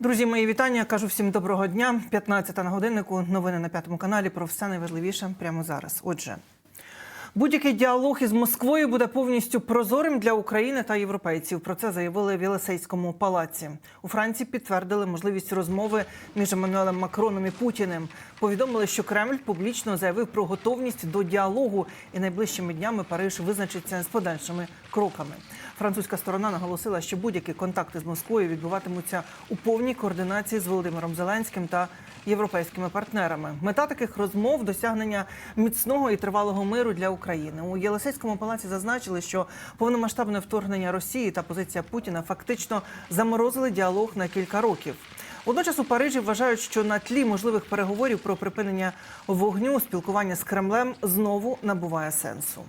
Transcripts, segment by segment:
Друзі, мої вітання. Кажу всім доброго дня. 15 на годиннику. Новини на п'ятому каналі про все найважливіше прямо зараз. Отже. Будь-який діалог із Москвою буде повністю прозорим для України та європейців. Про це заявили в Єлисейському палаці. У Франції підтвердили можливість розмови між Еммануелем Макроном і Путіним. Повідомили, що Кремль публічно заявив про готовність до діалогу, і найближчими днями Париж визначиться з подальшими кроками. Французька сторона наголосила, що будь-які контакти з Москвою відбуватимуться у повній координації з Володимиром Зеленським та європейськими партнерами. Мета таких розмов досягнення міцного і тривалого миру для України. У Єлисейському палаці зазначили, що повномасштабне вторгнення Росії та позиція Путіна фактично заморозили діалог на кілька років. Водночас у Парижі вважають, що на тлі можливих переговорів про припинення вогню спілкування з Кремлем знову набуває сенсу.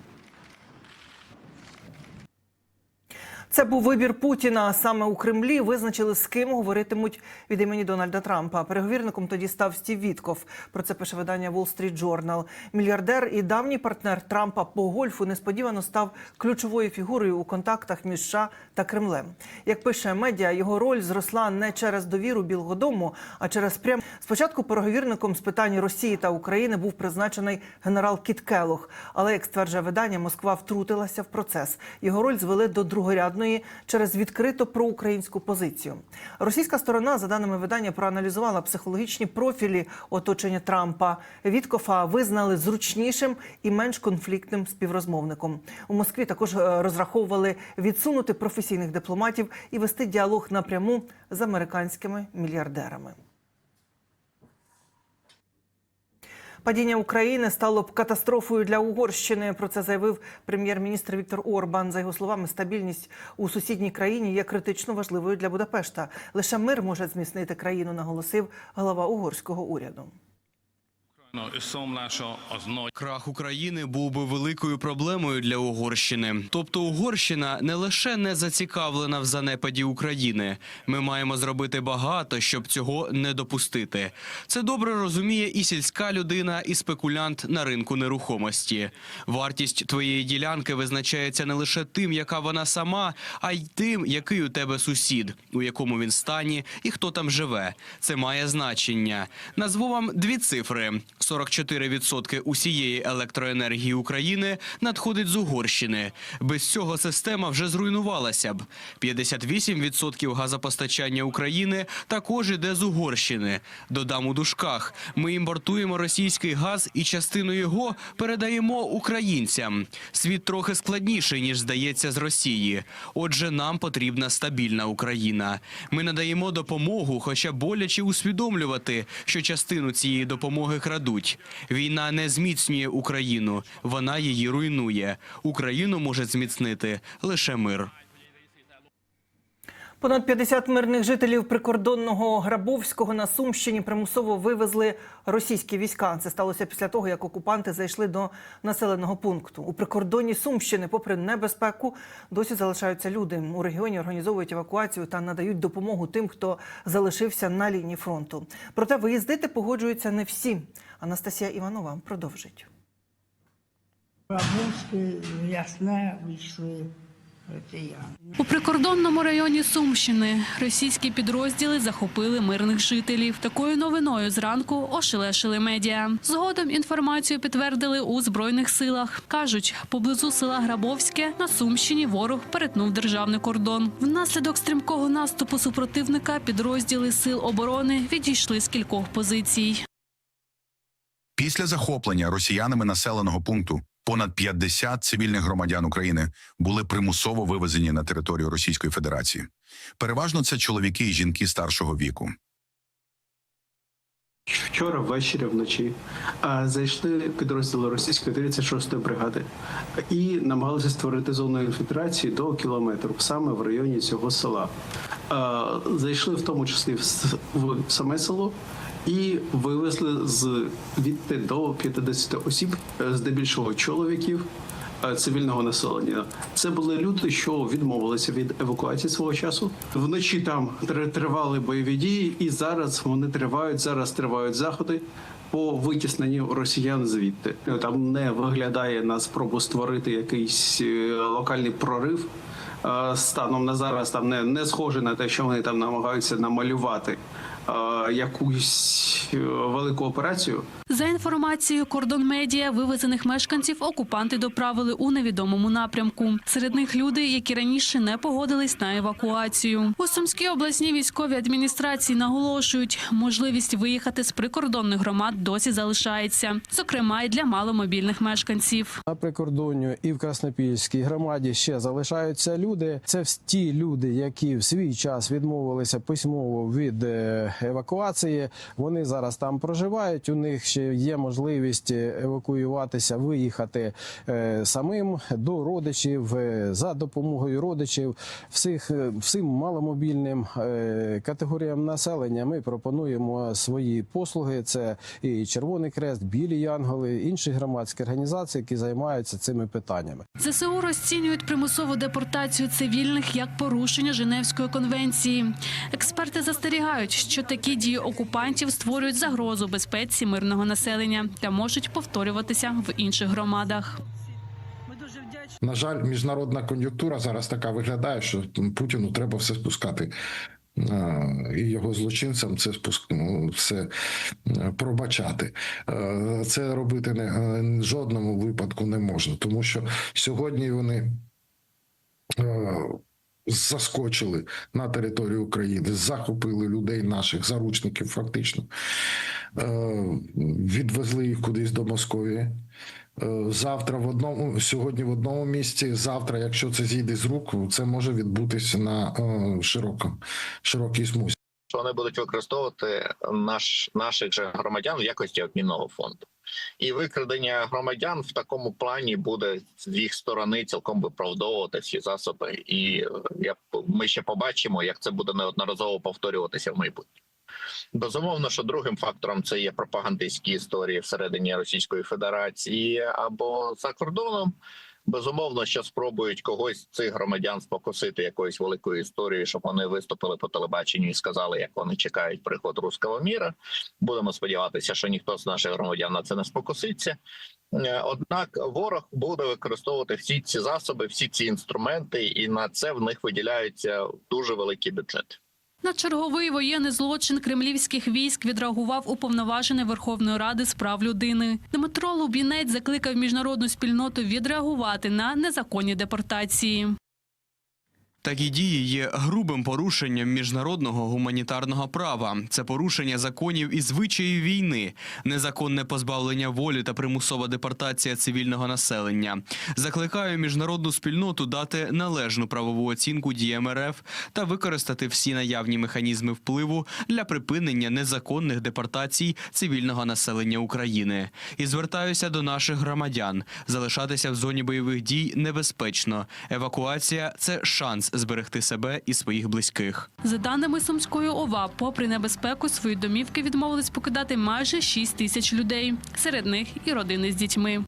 Це був вибір Путіна. Саме у Кремлі визначили, з ким говоритимуть від імені Дональда Трампа. Переговірником тоді став Стів Вітков. Про це пише видання Wall Street Journal. Мільярдер і давній партнер Трампа по гольфу несподівано став ключовою фігурою у контактах між США та Кремлем. Як пише медіа, його роль зросла не через довіру Білого Дому, а через прям спочатку переговірником з питань Росії та України був призначений генерал Кіт Келох. Але як стверджує видання, Москва втрутилася в процес. Його роль звели до другорядної через відкрито проукраїнську позицію. Російська сторона, за даними видання, проаналізувала психологічні профілі оточення Трампа. Віткофа визнали зручнішим і менш конфліктним співрозмовником. У Москві також е, розраховували відсунути професійних дипломатів і вести діалог напряму з американськими мільярдерами. Падіння України стало б катастрофою для Угорщини. Про це заявив прем'єр-міністр Віктор Орбан. За його словами, стабільність у сусідній країні є критично важливою для Будапешта. Лише мир може зміцнити країну, наголосив голова угорського уряду. Nagy. Крах України був би великою проблемою для Угорщини. Тобто Угорщина не лише не зацікавлена в занепаді України. Ми маємо зробити багато, щоб цього не допустити. Це добре розуміє і сільська людина, і спекулянт на ринку нерухомості. Вартість твоєї ділянки визначається не лише тим, яка вона сама, а й тим, який у тебе сусід, у якому він стані і хто там живе. Це має значення. Назву вам дві цифри: 44% усієї електроенергії України надходить з Угорщини. Без цього система вже зруйнувалася б. 58% газопостачання України також іде з Угорщини. Додам у дужках. Ми імпортуємо російський газ і частину його передаємо українцям. Світ трохи складніший ніж здається з Росії. Отже, нам потрібна стабільна Україна. Ми надаємо допомогу, хоча боляче усвідомлювати, що частину цієї допомоги крадуть. Війна не зміцнює Україну, вона її руйнує. Україну може зміцнити лише мир. Понад 50 мирних жителів прикордонного Грабовського на Сумщині примусово вивезли російські війська. Це сталося після того, як окупанти зайшли до населеного пункту. У прикордонні Сумщини, попри небезпеку, досі залишаються люди. У регіоні організовують евакуацію та надають допомогу тим, хто залишився на лінії фронту. Проте виїздити погоджуються не всі. Анастасія Іванова продовжить. Рабовське, ясне вийшли. У прикордонному районі Сумщини російські підрозділи захопили мирних жителів. Такою новиною зранку ошелешили медіа. Згодом інформацію підтвердили у збройних силах. кажуть, поблизу села Грабовське на Сумщині ворог перетнув державний кордон. Внаслідок стрімкого наступу супротивника підрозділи сил оборони відійшли з кількох позицій. Після захоплення росіянами населеного пункту понад 50 цивільних громадян України були примусово вивезені на територію Російської Федерації. Переважно це чоловіки і жінки старшого віку. Вчора ввечері вночі а, зайшли підрозділи російської 36-ї бригади і намагалися створити зону інфільтрації до кілометру саме в районі цього села. Зайшли в тому числі в саме село і вивезли з відти до 50 осіб, е, здебільшого чоловіків. Е, Цивільного населення це були люди, що відмовилися від евакуації свого часу. Вночі там тр- тривали бойові дії, і зараз вони тривають. Зараз тривають заходи по витісненню росіян звідти. Там не виглядає на спробу створити якийсь е, локальний прорив е, станом на зараз там не, не схоже на те, що вони там намагаються намалювати е, якусь е, велику операцію. За інформацією кордон медіа, вивезених мешканців окупанти доправили у невідомому напрямку. Серед них люди, які раніше не погодились на евакуацію. У Сумській обласній військовій адміністрації наголошують, можливість виїхати з прикордонних громад досі залишається, зокрема й для маломобільних мешканців. На прикордонню і в Краснопільській громаді ще залишаються люди. Це ті люди, які в свій час відмовилися письмово від е, евакуації. Вони зараз там проживають. У них ще є можливість евакуюватися, виїхати е, самим до родичів е, за допомогою родичів. Всіх е, всім маломобільним е, категоріям населення ми пропонуємо свої послуги. Це і Червоний Крест, Білі Янголи, інші громадські організації, які займаються цими питаннями. ЗСУ розцінюють примусову депортацію цивільних як порушення Женевської конвенції. Експерти застерігають, що такі дії окупантів створюють загрозу безпеці мирного населення та можуть повторюватися в інших громадах. На жаль, міжнародна кон'юнктура зараз така виглядає, що Путіну треба все спускати. І його злочинцям це спуск ну, все е, пробачати. Е, Це робити не е, жодному випадку не можна, тому що сьогодні вони заскочили на територію України, захопили людей наших заручників, фактично, Е, відвезли їх кудись до Московії. Е, Завтра в одному сьогодні в одному місці. Завтра, якщо це зійде з рук, це може відбутися на е, широкому широкій смузі. вони будуть використовувати наш наших же громадян в якості обмінного фонду. І викрадення громадян в такому плані буде з їх сторони цілком виправдовувати всі засоби. І е, я ми ще побачимо, як це буде неодноразово повторюватися в майбутньому. Безумовно, що другим фактором це є пропагандистські історії всередині Російської Федерації або за кордоном. Безумовно, що спробують когось цих громадян спокусити якоюсь великою історією, щоб вони виступили по телебаченню і сказали, як вони чекають приход руського міра. Будемо сподіватися, що ніхто з наших громадян на це не спокуситься. Е, Однак ворог буде використовувати всі ці засоби, всі ці інструменти, і на це в них виділяються дуже великі бюджети. На черговий воєнний злочин кремлівських військ відреагував уповноважений Верховної Ради з прав людини. Дмитро Лубінець закликав міжнародну спільноту відреагувати на незаконні депортації. Такі дії є грубим порушенням міжнародного гуманітарного права. Це порушення законів і звичаїв війни, незаконне позбавлення волі та примусова депортація цивільного населення. Закликаю міжнародну спільноту дати належну правову оцінку діям РФ та використати всі наявні механізми впливу для припинення незаконних депортацій цивільного населення України. І звертаюся до наших громадян: залишатися в зоні бойових дій небезпечно. Евакуація це шанс зберегти себе і своїх близьких. За даними Сумської ОВА, попри небезпеку, свої домівки відмовились покидати майже 6 тисяч людей. Серед них і родини з дітьми.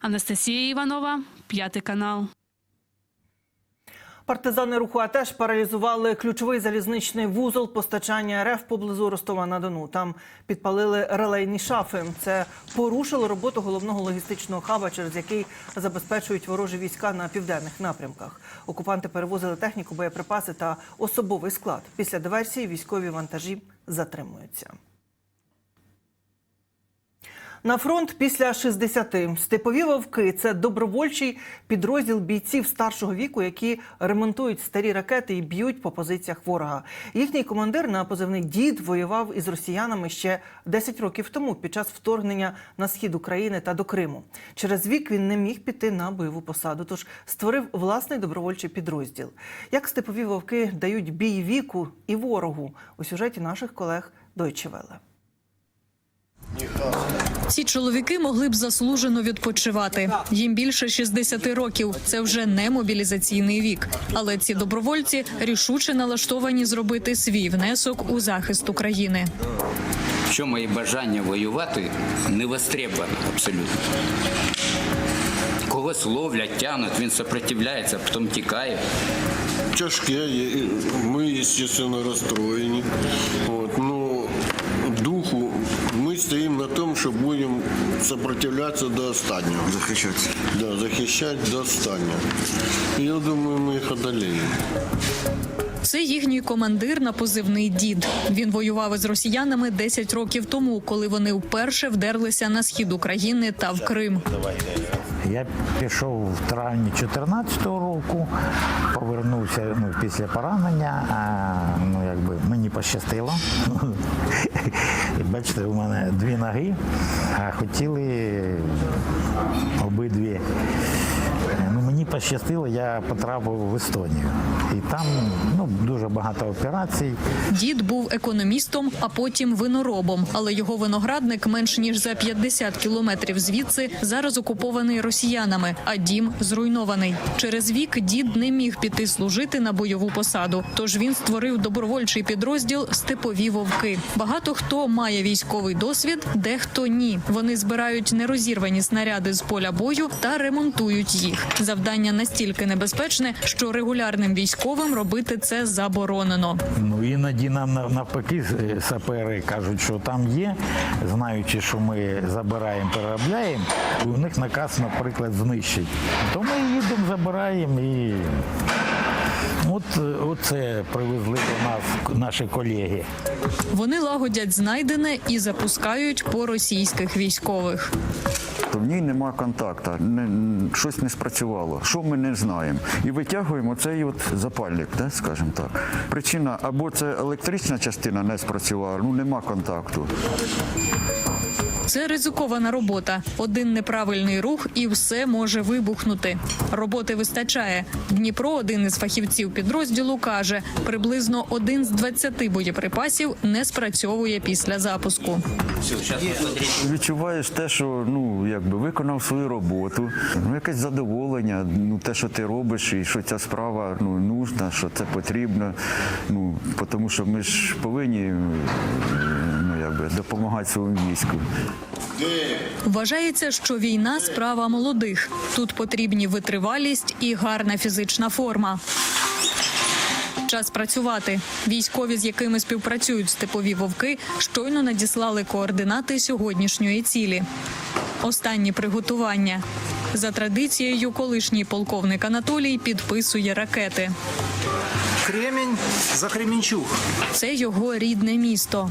Анастасія Іванова, п'ятий канал. Партизани руху АТЕШ паралізували ключовий залізничний вузол постачання РФ поблизу Ростова на Дону. Там підпалили релейні шафи. Це порушило роботу головного логістичного хаба, через який забезпечують ворожі війська на південних напрямках. Окупанти перевозили техніку, боєприпаси та особовий склад. Після диверсії військові вантажі затримуються. На фронт після 60. Степові вовки це добровольчий підрозділ бійців старшого віку, які ремонтують старі ракети і б'ють по позиціях ворога. Їхній командир на позивний дід воював із росіянами ще 10 років тому під час вторгнення на схід України та до Криму. Через вік він не міг піти на бойову посаду, тож створив власний добровольчий підрозділ. Як степові вовки дають бій віку і ворогу у сюжеті наших колег Welle. Ці чоловіки могли б заслужено відпочивати. Їм більше 60 років. Це вже не мобілізаційний вік. Але ці добровольці рішуче налаштовані зробити свій внесок у захист України. що моє бажання воювати не востребовано абсолютно. Когось ловлять, тянуть, він сопротивляється, потім тікає. тяжке. Ми, звісно, розстроєні. От, но духу ми стоїмо на тому, що будемо сопротивлятися до останнього. Захищатися. Да, захищати до останнього. Я думаю, ми їх одоліємо. Це їхній командир на позивний дід. Він воював із росіянами 10 років тому, коли вони вперше вдерлися на схід України та в Крим. Я пішов в травні 2014 року, повернувся ну, після поранення. А, ну, пощастило. Бачите, у мене дві ноги, а хотіли обидві. Пощастило, я потрапив в Естонію. І там ну, дуже багато операцій. Дід був економістом, а потім виноробом. Але його виноградник менш ніж за 50 кілометрів звідси зараз окупований росіянами, а дім зруйнований. Через вік дід не міг піти служити на бойову посаду. Тож він створив добровольчий підрозділ Степові вовки. Багато хто має військовий досвід, дехто ні. Вони збирають нерозірвані снаряди з поля бою та ремонтують їх. Завдання настільки небезпечне, що регулярним військовим робити це заборонено. Ну іноді нам навпаки е, сапери кажуть, що там є, знаючи, що ми забираємо, переробляємо, і у них наказ, наприклад, знищить. То ми їдемо, забираємо і. От е, оце привезли до нас наші колеги. Вони лагодять знайдене і запускають по російських військових. То в ній нема контакту, не, щось не спрацювало. Що ми не знаємо? І витягуємо цей от запальник, да, скажімо так. Причина або це електрична частина не спрацювала, ну нема контакту. Це ризикована робота. Один неправильний рух і все може вибухнути. Роботи вистачає. Дніпро, один із фахівців підрозділу, каже, приблизно один з 20 боєприпасів не спрацьовує після запуску. Відчуваєш те, що ну якби виконав свою роботу, ну якесь задоволення, ну те, що ти робиш, і що ця справа ну нужна, що це потрібно. Ну тому що ми ж повинні якби допомагати своєму війську. Вважається, що війна справа молодих. Тут потрібні витривалість і гарна фізична форма. Час працювати. Військові, з якими співпрацюють степові вовки, щойно надіслали координати сьогоднішньої цілі. Останні приготування. За традицією, колишній полковник Анатолій підписує ракети. Кремінь за Кремінчуг. Це його рідне місто.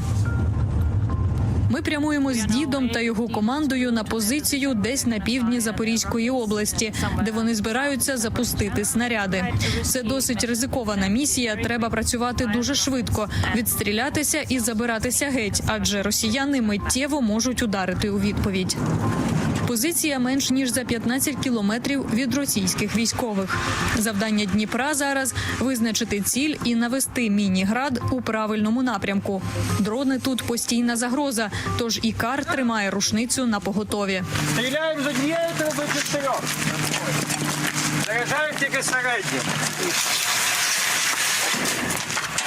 Ми прямуємо з дідом та його командою на позицію десь на півдні Запорізької області, де вони збираються запустити снаряди. Це досить ризикована місія. Треба працювати дуже швидко, відстрілятися і забиратися геть, адже росіяни миттєво можуть ударити у відповідь. Позиція менш ніж за 15 кілометрів від російських військових. Завдання Дніпра зараз визначити ціль і навести міні-град у правильному напрямку. Дрони тут постійна загроза, тож Ікар тримає рушницю на поготові. Стріляємо з однієї труби чотирьох. Заряджаємо тільки середню.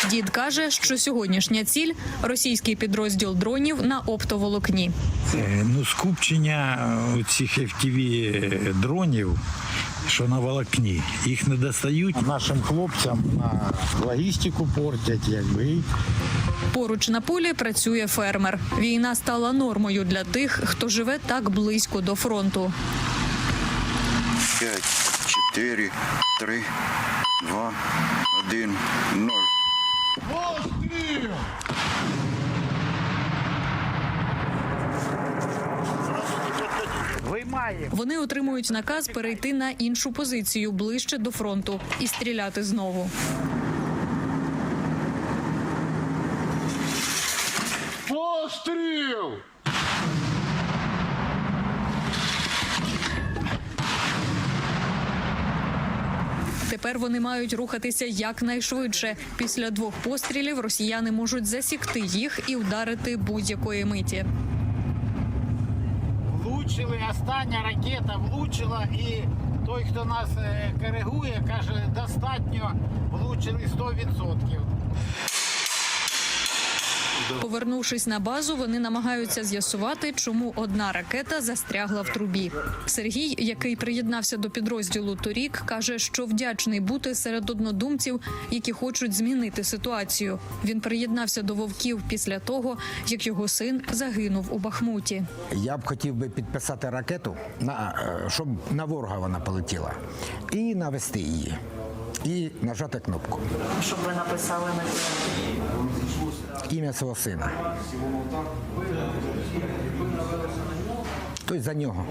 Дід каже, що сьогоднішня ціль російський підрозділ дронів на оптоволокні. Е, Ну, скупчення е, цих FTV дронів, що на волокні, їх не достають. Нашим хлопцям на логістику портять, якби. Поруч на полі працює фермер. Війна стала нормою для тих, хто живе так близько до фронту. П'ять, чотири, три, два, один, ноль. Вони отримують наказ перейти на іншу позицію ближче до фронту і стріляти знову. Постріл! Тепер вони мають рухатися якнайшвидше. Після двох пострілів росіяни можуть засікти їх і вдарити будь-якої миті. Влучили, остання ракета влучила, і той, хто нас е, коригує, каже, достатньо влучили 100%. Повернувшись на базу, вони намагаються з'ясувати, чому одна ракета застрягла в трубі. Сергій, який приєднався до підрозділу торік, каже, що вдячний бути серед однодумців, які хочуть змінити ситуацію. Він приєднався до вовків після того, як його син загинув у Бахмуті. Я б хотів би підписати ракету, на, е, щоб на ворога вона полетіла, і навести її, і нажати кнопку. Щоб ви написали на Ім'я свого сина. Тобто за нього.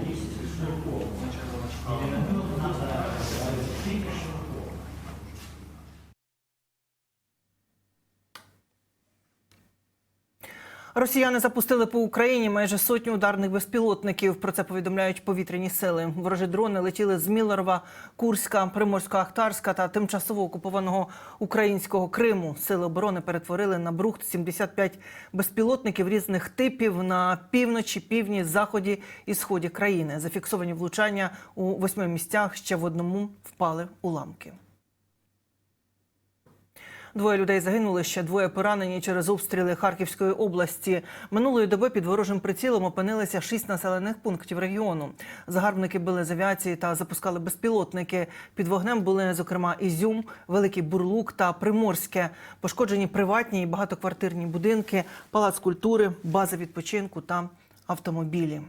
Росіяни запустили по Україні майже сотню ударних безпілотників. Про це повідомляють повітряні сили. Ворожі дрони летіли з Міллерова, Курська, Приморсько-Ахтарська та тимчасово окупованого українського Криму. Сили оборони перетворили на брухт 75 безпілотників різних типів на півночі, півдні, заході і сході країни. Зафіксовані влучання у восьми місцях. Ще в одному впали уламки. Двоє людей загинули, ще двоє поранені через обстріли Харківської області. Минулої доби під ворожим прицілом опинилися шість населених пунктів регіону. Загарбники били з авіації та запускали безпілотники. Під вогнем були, зокрема, Ізюм, Великий Бурлук та Приморське. Пошкоджені приватні і багатоквартирні будинки, палац культури, бази відпочинку та автомобілі.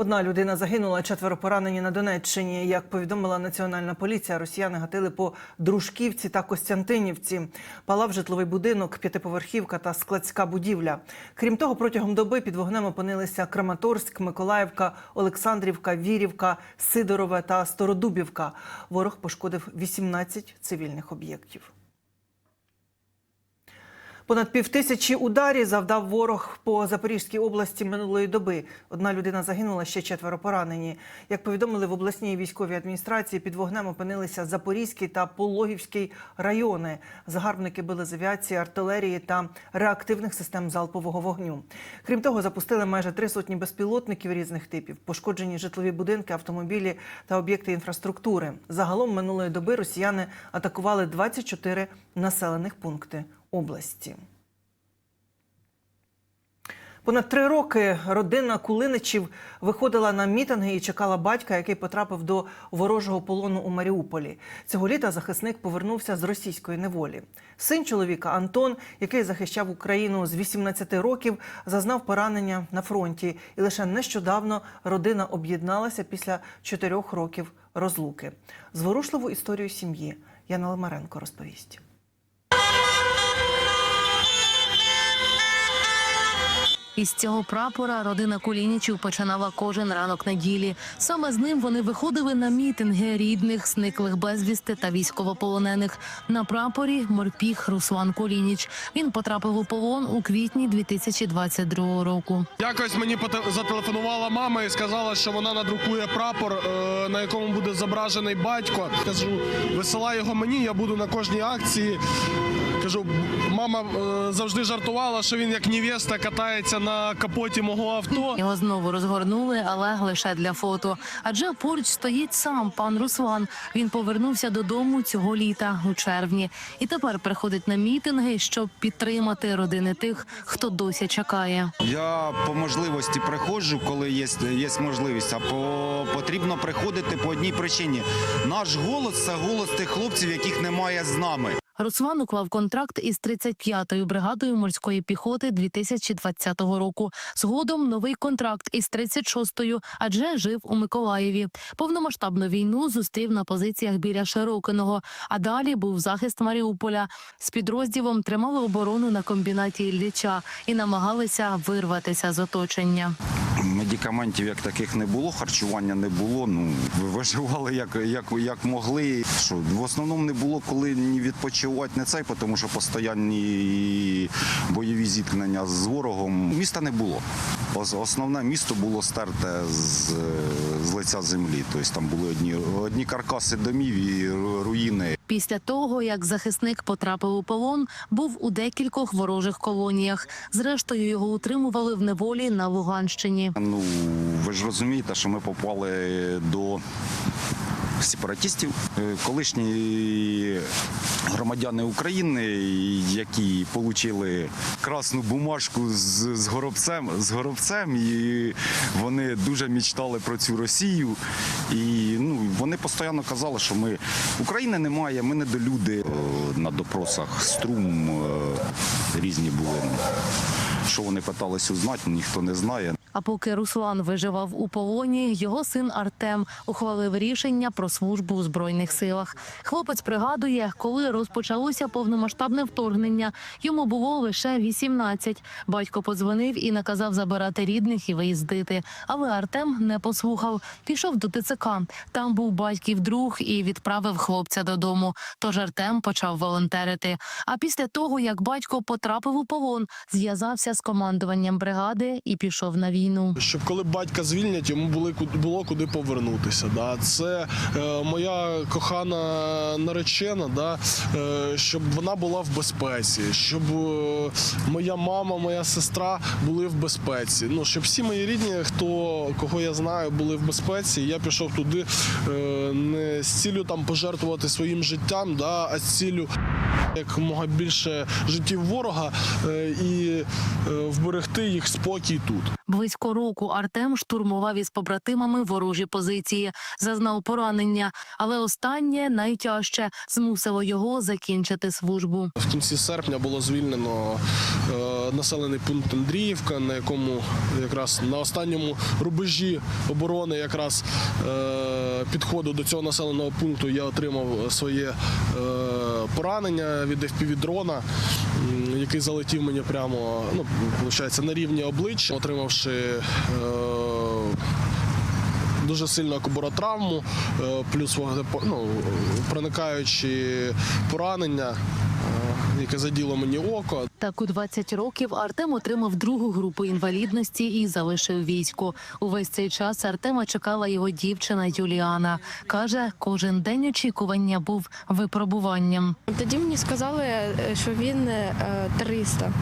Одна людина загинула, четверо поранені на Донеччині. Як повідомила національна поліція, росіяни гатили по Дружківці та Костянтинівці. Палав житловий будинок, п'ятиповерхівка та складська будівля. Крім того, протягом доби під вогнем опинилися Краматорськ, Миколаївка, Олександрівка, Вірівка, Сидорове та Стародубівка. Ворог пошкодив 18 цивільних об'єктів. Понад півтисячі ударів завдав ворог по Запорізькій області минулої доби. Одна людина загинула, ще четверо поранені. Як повідомили в обласній військовій адміністрації, під вогнем опинилися Запорізький та Пологівський райони. Загарбники били з авіації, артилерії та реактивних систем залпового вогню. Крім того, запустили майже три сотні безпілотників різних типів, пошкоджені житлові будинки, автомобілі та об'єкти інфраструктури. Загалом минулої доби росіяни атакували 24 населених пункти області. Понад три роки родина Кулиничів виходила на мітинги і чекала батька, який потрапив до ворожого полону у Маріуполі. Цього літа захисник повернувся з російської неволі. Син чоловіка Антон, який захищав Україну з 18 років, зазнав поранення на фронті, і лише нещодавно родина об'єдналася після чотирьох років розлуки. Зворушливу історію сім'ї Яна Лимаренко розповість. Із цього прапора родина Кулінічів починала кожен ранок неділі. Саме з ним вони виходили на мітинги рідних, зниклих безвісти та військовополонених. На прапорі морпіг Руслан Кулініч. Він потрапив у полон у квітні 2022 року. Якось мені зателефонувала мама і сказала, що вона надрукує прапор, е, на якому буде зображений батько. Кажу, висилай його мені, я буду на кожній акції. Кажу, мама е, завжди жартувала, що він як невеста катається на капоті мого авто. Його знову розгорнули, але лише для фото. Адже поруч стоїть сам пан Руслан. Він повернувся додому цього літа у червні, і тепер приходить на мітинги, щоб підтримати родини тих, хто досі чекає. Я по можливості приходжу, коли є, є можливість, а по, потрібно приходити по одній причині. Наш голос це голос тих хлопців, яких немає з нами. Руслан уклав контракт із 35-ю бригадою морської піхоти 2020 року. Згодом новий контракт із 36-ю, адже жив у Миколаєві. Повномасштабну війну зустрів на позиціях біля Широкиного. А далі був захист Маріуполя. З підрозділом тримали оборону на комбінаті Ілліча і намагалися вирватися з оточення. Медикаментів як таких не було, харчування не було. Ну виживали як, як, як могли. Що в основному не було коли ні відпочивати, не цей, тому що постійні бойові зіткнення з ворогом. Міста не було. Основне місто було стерте з, з лиця землі. Тобто там були одні, одні каркаси домів і руїни. Після того, як захисник потрапив у полон, був у декількох ворожих колоніях. Зрештою, його утримували в неволі на Луганщині. Ну ви ж розумієте, що ми попали до сепаратистів, Е, колишні громадяни України, які отримали красну бумажку з, з горобцем, з горобцем, і вони дуже мечтали про цю Росію. І ну, вони постійно казали, що ми України немає, ми недолюди. Е, На допросах струм е, різні були. Що вони питалися узнати, ніхто не знає. А поки Руслан виживав у полоні, його син Артем ухвалив рішення про службу у збройних силах. Хлопець пригадує, коли розпочалося повномасштабне вторгнення, йому було лише 18. Батько подзвонив і наказав забирати рідних і виїздити. Але Артем не послухав. Пішов до ТЦК. Там був батьків друг і відправив хлопця додому. Тож Артем почав волонтерити. А після того, як батько потрапив у полон, зв'язався з командуванням бригади і пішов на війну. Щоб коли батька звільнять, йому були було куди повернутися. Да. Це е, моя кохана наречена, да, е, щоб вона була в безпеці, щоб е, моя мама, моя сестра були в безпеці. Ну щоб всі мої рідні, хто кого я знаю, були в безпеці. Я пішов туди е, не з ціллю там пожертвувати своїм життям, да, а з ціллю якомога більше життів ворога е, і е, вберегти їх спокій тут. Близько року Артем штурмував із побратимами ворожі позиції, зазнав поранення, але останнє найтяжче змусило його закінчити службу. В кінці серпня було звільнено е, населений пункт Андріївка, на якому якраз на останньому рубежі оборони якраз підходу до цього населеного пункту я отримав своє поранення від FPV-дрона, який залетів мені прямо ну, на рівні обличчя, отримавши. Е, Дуже сильну кобуротравму, е, плюс ну, проникаючі поранення, яке заділо мені око. Так у 20 років Артем отримав другу групу інвалідності і залишив військо. Увесь цей час Артема чекала його дівчина Юліана. Каже, кожен день очікування був випробуванням. Тоді мені сказали, е, що він е, 300.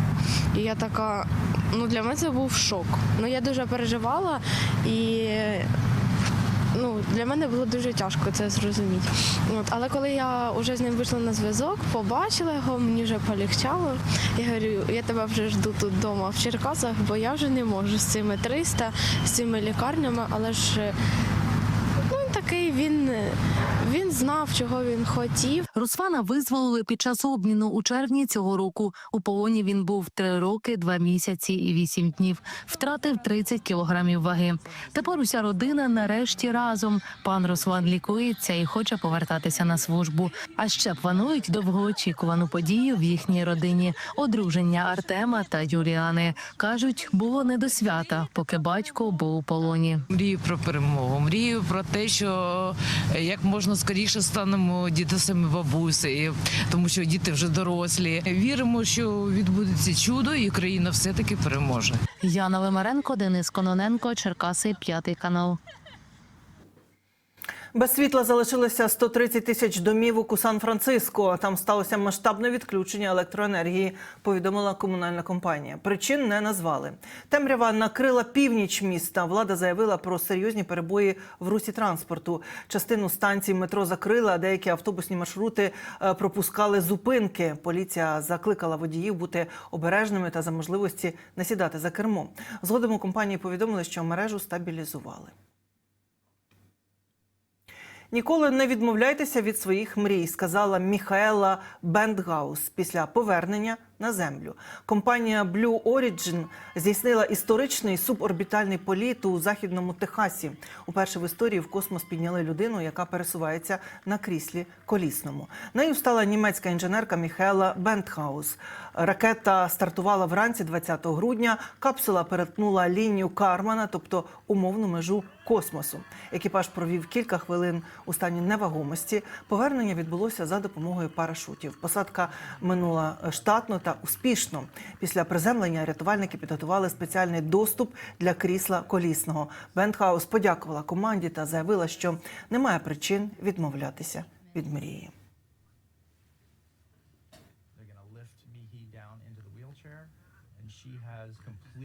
І я така, ну для мене це був шок. Ну я дуже переживала і. Ну, для мене було дуже тяжко це зрозуміти. От, але коли я вже з ним вийшла на зв'язок, побачила його, мені вже полегчало. Я говорю, я тебе вже жду тут вдома в Черкасах, бо я вже не можу з цими 300, з цими лікарнями, але ж такий, він, він знав, чого він хотів. Руслана визволили під час обміну у червні цього року. У полоні він був три роки, два місяці і вісім днів. Втратив 30 кілограмів ваги. Тепер уся родина нарешті разом. Пан Руслан лікується і хоче повертатися на службу. А ще планують довгоочікувану подію в їхній родині одруження Артема та Юліани. кажуть, було не до свята, поки батько був у полоні. Мрію про перемогу, мрію про те, що е, як можна скоріше станемо дідусами бабусею, тому що діти вже дорослі. Віримо, що відбудеться чудо, і Україна все таки переможе. Яна Лимаренко, Денис Кононенко, Черкаси, п'ятий канал. Без світла залишилося 130 тисяч домівок у Сан-Франциско. Там сталося масштабне відключення електроенергії, повідомила комунальна компанія. Причин не назвали. Темрява накрила північ міста. Влада заявила про серйозні перебої в русі транспорту. Частину станцій метро закрили, а деякі автобусні маршрути е, пропускали зупинки. Поліція закликала водіїв бути обережними та за можливості не сідати за кермо. Згодом у компанії повідомили, що мережу стабілізували. Ніколи не відмовляйтеся від своїх мрій, сказала Міхаела Бендгаус після повернення на землю. Компанія Blue Origin здійснила історичний суборбітальний політ у західному Техасі. Уперше в історії в космос підняли людину, яка пересувається на кріслі колісному. Нею стала німецька інженерка Міхаела Бендгаус. Ракета стартувала вранці 20 грудня. Капсула перетнула лінію Кармана, тобто умовну межу космосу. Екіпаж провів кілька хвилин у стані невагомості. Повернення відбулося за допомогою парашутів. Посадка минула штатно та успішно. Після приземлення рятувальники підготували спеціальний доступ для крісла колісного. Бендхаус подякувала команді та заявила, що немає причин відмовлятися від мрії.